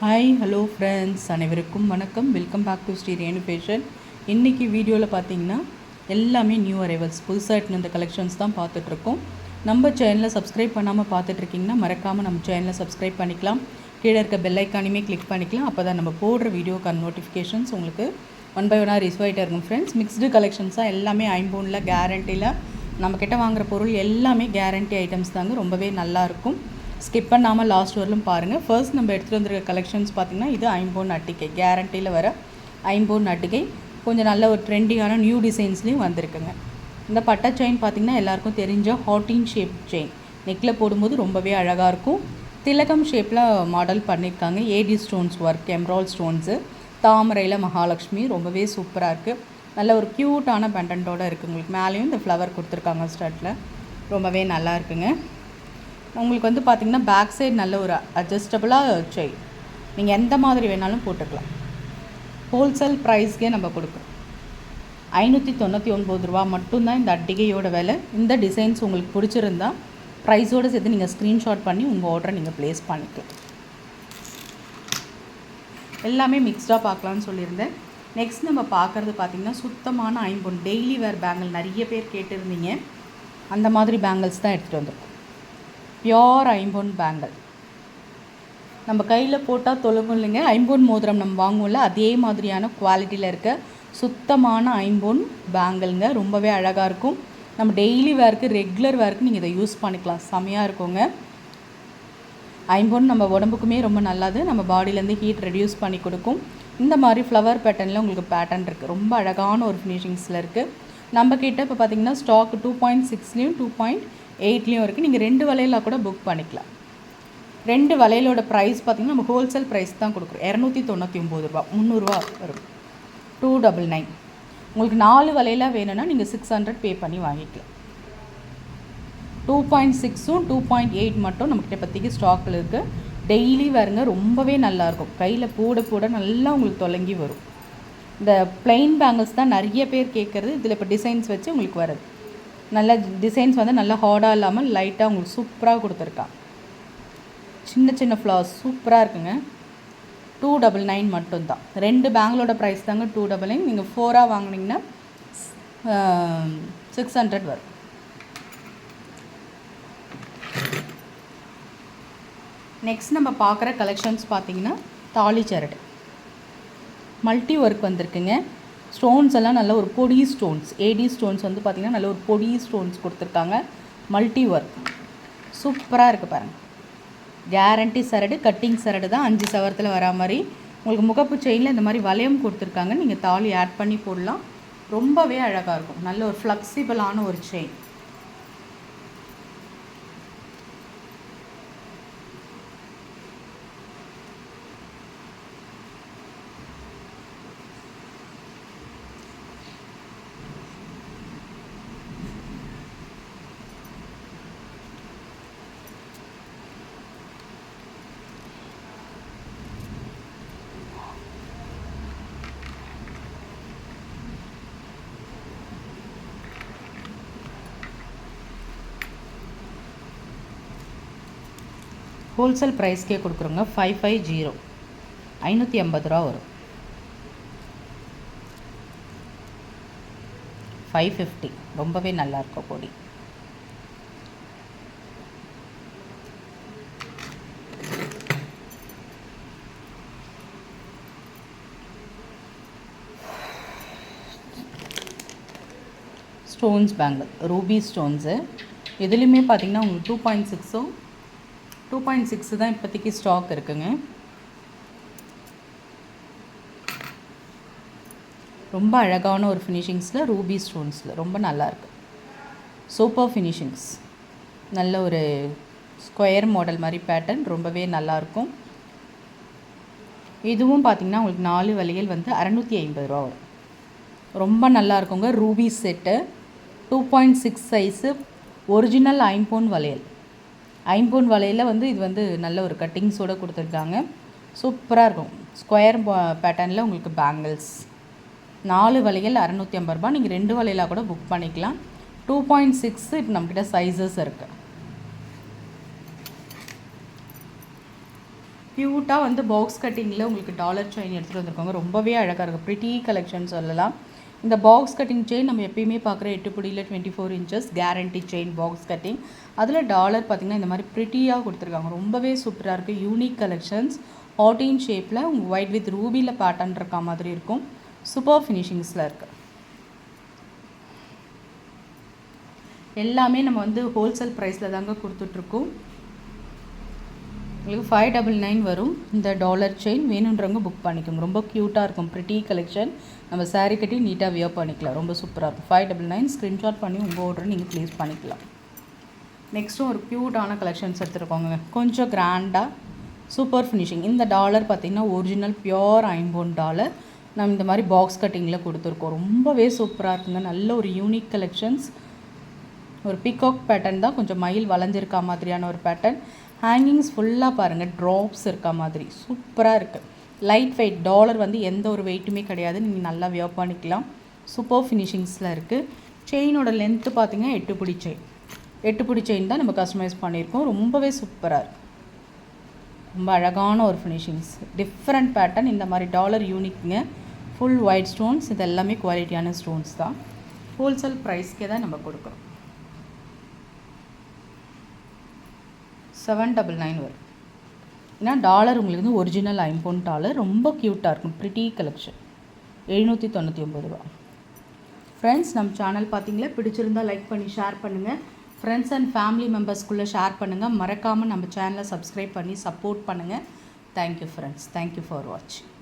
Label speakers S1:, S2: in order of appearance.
S1: Hi hello friends அனைவருக்கும் வணக்கம். Welcome back to Sri Renu fashion இன்றைக்கி வீடியோவில் பார்த்தீங்கன்னா எல்லாமே நியூ அரைவல்ஸ் புதுசாக எடுத்துன்னு இந்த கலெக்ஷன்ஸ் தான் பார்த்துட்ருக்கோம் நம்ம சேனலை சப்ஸ்கிரைப் பண்ணாமல் பார்த்துட்ருக்கீங்கன்னா மறக்காமல் நம்ம சேனலை சப்ஸ்கிரைப் பண்ணிக்கலாம். கீழே இருக்க பெல் ஐக்கானையுமே கிளிக் பண்ணிக்கலாம். அப்போ தான் நம்ம போடுற வீடியோக்கான நோட்டிஃபிகேஷன்ஸ் உங்களுக்கு ஒன் பை ஒன்னாக ரிசீவ் ஆகிட்டே இருக்கும் ஃப்ரெண்ட்ஸ் மிக்ஸ்டு கலெக்ஷன்ஸாக எல்லாமே ஐம்பூனில் கேரண்டியில் நம்மக்கிட்ட வாங்குகிற பொருள் எல்லாமே கேரண்டி ஐட்டம்ஸ் தாங்க. ரொம்பவே நல்லாயிருக்கும் ஸ்கிப் பண்ணாமல் லாஸ்ட் வரலும் பாருங்கள் ஃபர்ஸ்ட் நம்ம எடுத்துகிட்டு வந்திருக்க கலெக்ஷன்ஸ் பார்த்திங்கன்னா இது ஐம்போன் அட்டிகை கேரண்டியில் வர ஐம்போன் அட்டிகை கொஞ்சம் நல்ல ஒரு ட்ரெண்டிங்கான நியூ டிசைன்ஸ்லேயும் வந்திருக்குங்க. இந்த பட்டை செயின் பார்த்திங்கன்னா எல்லாருக்கும் தெரிஞ்ச ஹாட்டின் ஷேப் செயின் நெக்கில் போடும்போது ரொம்பவே அழகாக இருக்கும். திலகம் ஷேப்பில் மாடல் பண்ணியிருக்காங்க AD stones work emerald stones தாமரையில் மகாலட்சுமி. ரொம்பவே சூப்பராக இருக்குது நல்ல ஒரு க்யூட்டான பெண்டன்ட்டோடு இருக்குது உங்களுக்கு மேலேயும் இந்த ஃப்ளவர் கொடுத்துருக்காங்க ஸ்டட்டில் ரொம்பவே நல்லா இருக்குங்க. உங்களுக்கு வந்து பார்த்திங்கன்னா பேக் சைடு நல்ல ஒரு அட்ஜஸ்டபுளாக செயின் நீங்கள் எந்த மாதிரி வேணாலும் போட்டுக்கலாம். ஹோல்சேல் ப்ரைஸ்க்கே நம்ம கொடுக்குறோம். ஐநூற்றி தொண்ணூற்றி ஒன்பது ரூபா மட்டும்தான் இந்த அட்டிகையோட விலை. இந்த டிசைன்ஸ் உங்களுக்கு பிடிச்சிருந்தா ப்ரைஸோடு சேர்த்து நீங்கள் ஸ்க்ரீன்ஷாட் பண்ணி உங்கள் ஆர்டரை நீங்கள் ப்ளேஸ் பண்ணிக்கலாம். எல்லாமே மிக்ஸ்டாக பார்க்கலான்னு சொல்லியிருந்தேன். நெக்ஸ்ட் நம்ம பார்க்குறது பார்த்திங்கன்னா சுத்தமான ஐம்பொன் டெய்லி வேர் பேங்கிள் நிறைய பேர் கேட்டிருந்தீங்க. அந்த மாதிரி பேங்கிள்ஸ் தான் எடுத்துகிட்டு வந்திருக்கோம். பியோர் ஐம்பொன் பேங்கிள் நம்ம கையில் போட்டால் தொழுகும் இல்லைங்க. ஐம்பொன் மோதிரம் நம்ம வாங்குவோம்ல அதே மாதிரியான குவாலிட்டியில் இருக்க சுத்தமான ஐம்பொன் பேங்கிள்ங்க ரொம்பவே அழகாக இருக்கும். நம்ம டெய்லி வேர்க்கு ரெகுலர் வேர்க்கு நீங்கள் இதை யூஸ் பண்ணிக்கலாம். செமையாக இருக்குங்க. ஐம்பொன் நம்ம உடம்புக்குமே ரொம்ப நல்லது. நம்ம பாடியிலேருந்து ஹீட் ரெடியூஸ் பண்ணி கொடுக்கும். இந்த மாதிரி ஃப்ளவர் பேட்டர்னில் உங்களுக்கு பேட்டர்ன் இருக்குது ரொம்ப அழகான ஒரு ஃபினிஷிங்ஸில் இருக்குது நம்மக்கிட்ட இப்போ பார்த்தீங்கன்னா ஸ்டாக் டூ பாயிண்ட் சிக்ஸ்லேயும் டூ பாயிண்ட் எயிட்லேயும் இருக்குது நீங்கள் ரெண்டு வலையில் கூட புக் பண்ணிக்கலாம். ரெண்டு வலையிலோட ப்ரைஸ் பார்த்திங்கன்னா நம்ம ஹோல்சேல் ப்ரைஸ் தான் கொடுக்குறோம். இரநூத்தி தொண்ணூற்றி ஒம்பது ரூபா முந்நூறுரூவா வரும். டூ டபுள் நைன் உங்களுக்கு நாலு வலையில் வேணும்னா நீங்கள் சிக்ஸ் ஹண்ட்ரட் பே பண்ணி வாங்கிக்கலாம். டூ பாயிண்ட் சிக்ஸும் டூ பாயிண்ட் எயிட் மட்டும் நம்மக்கிட்ட இப்போதைக்கு ஸ்டாக்கில் இருக்குது டெய்லி வருங்க ரொம்பவே நல்லாயிருக்கும் கையில் போட போட நல்லா உங்களுக்கு தொலங்கி வரும். இந்த பிளெயின் பேங்கிள்ஸ் தான் நிறைய பேர் கேட்குறது இதில் இப்போ டிசைன்ஸ் வச்சு உங்களுக்கு வருது நல்ல டிசைன்ஸ் வந்து நல்லா ஹார்டாக இல்லாமல் லைட்டாக உங்களுக்கு சூப்பராக கொடுத்துருக்கான் சின்ன சின்ன ஃப்ளவர்ஸ் சூப்பராக இருக்குங்க. டூ டபுள் நைன் மட்டும்தான். ரெண்டு பேங்கிளோட ப்ரைஸ் தாங்க டூ டபுள் நைன் நீங்கள் ஃபோராக வாங்கினீங்கன்னா சிக்ஸ் ஹண்ட்ரட் வரும். நெக்ஸ்ட் நம்ம பார்க்குற கலெக்ஷன்ஸ் பார்த்தீங்கன்னா தாலி சரடு மல்டி ஒர்க் வந்திருக்குங்க. ஸ்டோன்ஸ் எல்லாம் நல்ல ஒரு பொடி ஸ்டோன்ஸ் ஏடி ஸ்டோன்ஸ் வந்து பார்த்திங்கன்னா நல்ல ஒரு பொடி ஸ்டோன்ஸ் கொடுத்துருக்காங்க. மல்டி ஒர்க் சூப்பராக இருக்குது பாருங்கள் கேரண்டி சரடு கட்டிங் சரடு தான் அஞ்சு சவரத்தில் வரா மாதிரி. உங்களுக்கு முகப்பு செயினில் இந்த மாதிரி வளையம் கொடுத்துருக்காங்க. நீங்கள் தாலி ஆட் பண்ணி போடலாம். ரொம்பவே அழகாக இருக்கும். நல்ல ஒரு ஃப்ளெக்சிபிளான ஒரு செயின் ஹோல்சேல் ப்ரைஸ்க்கே கொடுக்குறோங்க ஃபைவ் ஃபைவ் ஜீரோ ஐநூற்றி ஐம்பது ரூபா வரும். ஃபைவ் ஃபிஃப்டி ரொம்பவே நல்லாயிருக்கும் கொடி ஸ்டோன்ஸ் பேங்கிள் ரூபி ஸ்டோன்ஸு இதுலேயுமே பார்த்தீங்கன்னா உங்களுக்கு டூ பாயிண்ட் சிக்ஸும் டூ பாயிண்ட் சிக்ஸ் தான் இப்போதைக்கு ஸ்டாக் இருக்குங்க. ரொம்ப அழகான ஒரு ஃபினிஷிங்ஸில் ரூபி ஸ்டோன்ஸில் ரொம்ப நல்லாயிருக்கு சூப்பர் ஃபினிஷிங்ஸ் நல்ல ஒரு ஸ்கொயர் மாடல் மாதிரி பேட்டர்ன் ரொம்பவே நல்லாயிருக்கும் இதுவும் பார்த்திங்கன்னா உங்களுக்கு நாலு வளையல் வந்து அறநூற்றி ஐம்பது ரூபா வரும். ரொம்ப நல்லா இருக்குங்க. Ruby set two point six size original ஐம்போன் வளையல் ஐம்பொன் வலையில் வந்து இது வந்து நல்ல ஒரு கட்டிங்ஸோடு கொடுத்துருக்காங்க. சூப்பராக இருக்கும். ஸ்கொயர் பேட்டர்னில் உங்களுக்கு பேங்கிள்ஸ். நாலு வலைகள் அறநூற்றி ஐம்பது ரூபா நீங்கள் ரெண்டு வலையிலாக கூட புக் பண்ணிக்கலாம். டூ பாயிண்ட் சிக்ஸ் இப்போ நம்மக்கிட்ட சைஸஸ் இருக்குது க்யூட்டாக வந்து பாக்ஸ் கட்டிங்கில் உங்களுக்கு டாலர் செயின் எடுத்துகிட்டு வந்திருக்காங்க ரொம்பவே அழகாக இருக்கும். ப்ரிட்டி கலெக்ஷன் சொல்லலாம். இந்த பாக்ஸ் கட்டிங் செயின் நம்ம எப்பயுமே பார்க்குற எட்டு புடியில் twenty four inches guarantee chain box cutting அதில் டாலர் பார்த்திங்கன்னா இந்த மாதிரி ப்ரிட்டியாக கொடுத்துருக்காங்க. ரொம்பவே சூப்பராக இருக்குது யூனிக் கலெக்ஷன்ஸ் ஆட்டின் ஷேப்பில் உங்கள் ஒயிட் வித் ரூபியில் பேட்டர்ன் இருக்க மாதிரி இருக்கும். சூப்பர் ஃபினிஷிங்ஸில் இருக்குது எல்லாமே நம்ம வந்து ஹோல்சேல் ப்ரைஸில் தாங்க கொடுத்துட்ருக்கோம் உங்களுக்கு ஃபைவ் டபுள் நைன் வரும். இந்த டாலர் செயின் வேணுன்றவங்க புக் பண்ணிக்கோங்க. ரொம்ப க்யூட்டாக இருக்கும். ப்ரிட்டி கலெக்ஷன் நம்ம சாரீ கட்டி நீட்டாக வியர் பண்ணிக்கலாம். ரொம்ப சூப்பராக இருக்கும். ஃபைவ் டபுள் நைன் ஸ்க்ரீன்ஷாட் பண்ணி உங்கள் ஆர்டர் நீங்கள் ப்ளேஸ் பண்ணிக்கலாம். நெக்ஸ்ட்டும் ஒரு க்யூட்டான கலெக்ஷன்ஸ் எடுத்துருக்கோங்க. கொஞ்சம் கிராண்டாக சூப்பர் ஃபினிஷிங் இந்த டாலர் பார்த்திங்கன்னா ஒரிஜினல் பியோர் ஐம்போன் டாலர் நம்ம இந்த மாதிரி பாக்ஸ் கட்டிங்கில் கொடுத்துருக்கோம். ரொம்பவே சூப்பராக இருக்குங்க. நல்ல ஒரு யூனிக் கலெக்ஷன்ஸ் ஒரு பிகாக் பேட்டர்ன் தான் கொஞ்சம் மயில் வளைஞ்சிருக்கா மாதிரியான ஒரு பேட்டர்ன் ஹேங்கிங்ஸ் ஃபுல்லாக பாருங்கள் ட்ராப்ஸ் இருக்க மாதிரி. சூப்பராக இருக்குது லைட் வெயிட் டாலர் வந்து எந்த ஒரு வெயிட்டுமே கிடையாது. நீங்கள் நல்லா வியர் பண்ணிக்கலாம். சூப்பர் ஃபினிஷிங்ஸில் இருக்குது செயினோட லென்த்து பார்த்தீங்கன்னா எட்டு பிடி செயின் எட்டு பிடி செயின் தான் நம்ம கஸ்டமைஸ் பண்ணியிருக்கோம். ரொம்பவே சூப்பராக இருக்குது ரொம்ப அழகான ஒரு ஃபினிஷிங்ஸ் டிஃப்ரெண்ட் பேட்டர்ன் இந்த மாதிரி டாலர் யூனிக்குங்க ஃபுல் ஒயிட் ஸ்டோன்ஸ் இது எல்லாமே குவாலிட்டியான ஸ்டோன்ஸ் தான். ஹோல்சேல் ப்ரைஸ்க்கே தான் நம்ம கொடுக்குறோம். செவன் டபுள் நைன் வரும். ஏன்னா டாலர் உங்களுக்கு வந்து ஒரிஜினல் ஐம்போன் டாலர் ரொம்ப க்யூட்டாக இருக்கும் ப்ரிட்டி கலெக்ஷன் எழுநூற்றி தொண்ணூற்றி ஒம்பது ரூபா. ஃப்ரெண்ட்ஸ் நம்ம சேனல் பார்த்தீங்களா பிடிச்சிருந்தால் லைக் பண்ணி ஷேர் பண்ணுங்கள் ஃப்ரெண்ட்ஸ் அண்ட் ஃபேமிலி மெம்பர்ஸ்குள்ளே ஷேர் பண்ணுங்கள் மறக்காமல் நம்ம சேனலை சப்ஸ்கிரைப் பண்ணி சப்போர்ட் பண்ணுங்கள் தேங்க்யூ ஃப்ரெண்ட்ஸ் தேங்க்யூ ஃபார் வாட்சிங்